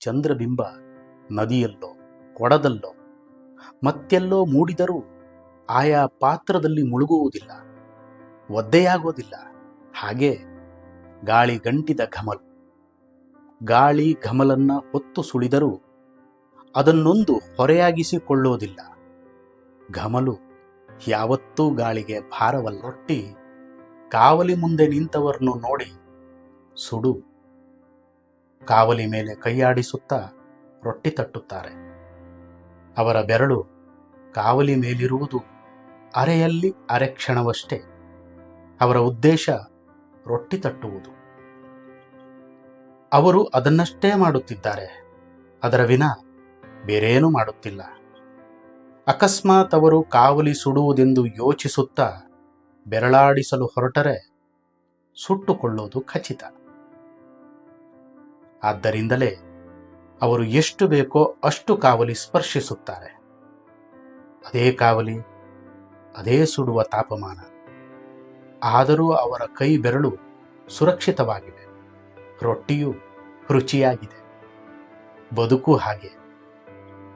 ಚಂದ್ರಬಿಂಬ ನದಿಯಲ್ಲೋ, ಕೊಡದಲ್ಲೋ, ಮತ್ತೆಲ್ಲೋ ಮೂಡಿದರೂ ಆಯಾ ಪಾತ್ರದಲ್ಲಿ ಮುಳುಗುವುದಿಲ್ಲ, ಒದ್ದೆಯಾಗೋದಿಲ್ಲ. ಹಾಗೆ ಗಾಳಿ ಗಂಟಿದ ಘಮಲು. ಗಾಳಿ ಘಮಲನ್ನ ಹೊತ್ತು ಸುಳಿದರೂ ಅದನ್ನೊಂದು ಹೊರೆಯಾಗಿಸಿಕೊಳ್ಳೋದಿಲ್ಲ ಘಮಲು ಯಾವತ್ತೂ ಗಾಳಿಗೆ ಭಾರವಲ್ಲೊಟ್ಟಿ, ಕಾವಲಿ ಮುಂದೆ ನಿಂತವರನ್ನು ನೋಡಿ ಸುಡು ಕಾವಲಿ ಮೇಲೆ ಕೈಯಾಡಿಸುತ್ತಾ ರೊಟ್ಟಿ ತಟ್ಟುತ್ತಾರೆ. ಅವರ ಬೆರಳು ಕಾವಲಿ ಮೇಲಿರುವುದು ಅರೆಯಲ್ಲಿ ಅರೆ ಕ್ಷಣವಷ್ಟೇ ಅವರ ಉದ್ದೇಶ ರೊಟ್ಟಿ ತಟ್ಟುವುದು. ಅವರು ಅದನ್ನಷ್ಟೇ ಮಾಡುತ್ತಿದ್ದಾರೆ. ಅದರ ವಿನ ಬೇರೇನೂ ಮಾಡುತ್ತಿಲ್ಲ. ಅಕಸ್ಮಾತ್ ಅವರು ಕಾವಲಿ ಸುಡುವುದೆಂದು ಯೋಚಿಸುತ್ತಾ ಬೆರಳಾಡಿಸಲು ಹೊರಟರೆ ಸುಟ್ಟುಕೊಳ್ಳೋದು ಖಚಿತ. ಆದ್ದರಿಂದಲೇ ಅವರು ಎಷ್ಟು ಬೇಕೋ ಅಷ್ಟು ಕಾವಲಿ ಸ್ಪರ್ಶಿಸುತ್ತಾರೆ. ಅದೇ ಕಾವಲಿ, ಅದೇ ಸುಡುವ ತಾಪಮಾನ. ಆದರೂ ಅವರ ಕೈ ಬೆರಳು ಸುರಕ್ಷಿತವಾಗಿದೆ. ರೊಟ್ಟಿಯು ರುಚಿಯಾಗಿದೆ. ಬದುಕು ಹಾಗೆ.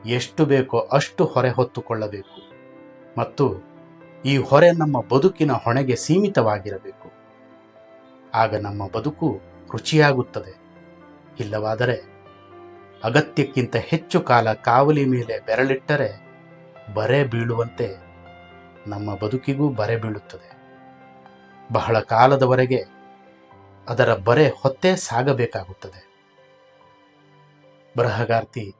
ಎಷ್ಟು ಬೇಕೋ ಅಷ್ಟು ಹೊರೆ ಹೊತ್ತುಕೊಳ್ಳಬೇಕು. ಮತ್ತು ಈ ಹೊರೆ ನಮ್ಮ ಬದುಕಿನ ಹೊಣೆಗೆ ಸೀಮಿತವಾಗಿರಬೇಕು. ಆಗ ನಮ್ಮ ಬದುಕು ರುಚಿಯಾಗುತ್ತದೆ. ಇಲ್ಲವಾದರೆ ಅಗತ್ಯಕ್ಕಿಂತ ಹೆಚ್ಚು ಕಾಲ ಕಾವಲಿ ಮೇಲೆ ಬೆರಳಿಟ್ಟರೆ ಬರೆ ಬೀಳುವಂತೆ ನಮ್ಮ ಬದುಕಿಗೂ ಬರೆ ಬೀಳುತ್ತದೆ. ಬಹಳ ಕಾಲದವರೆಗೆ ಅದರ ಬರೆ ಹೊತ್ತೇ ಸಾಗಬೇಕಾಗುತ್ತದೆ. ಬರಹಗಾರ್ತಿ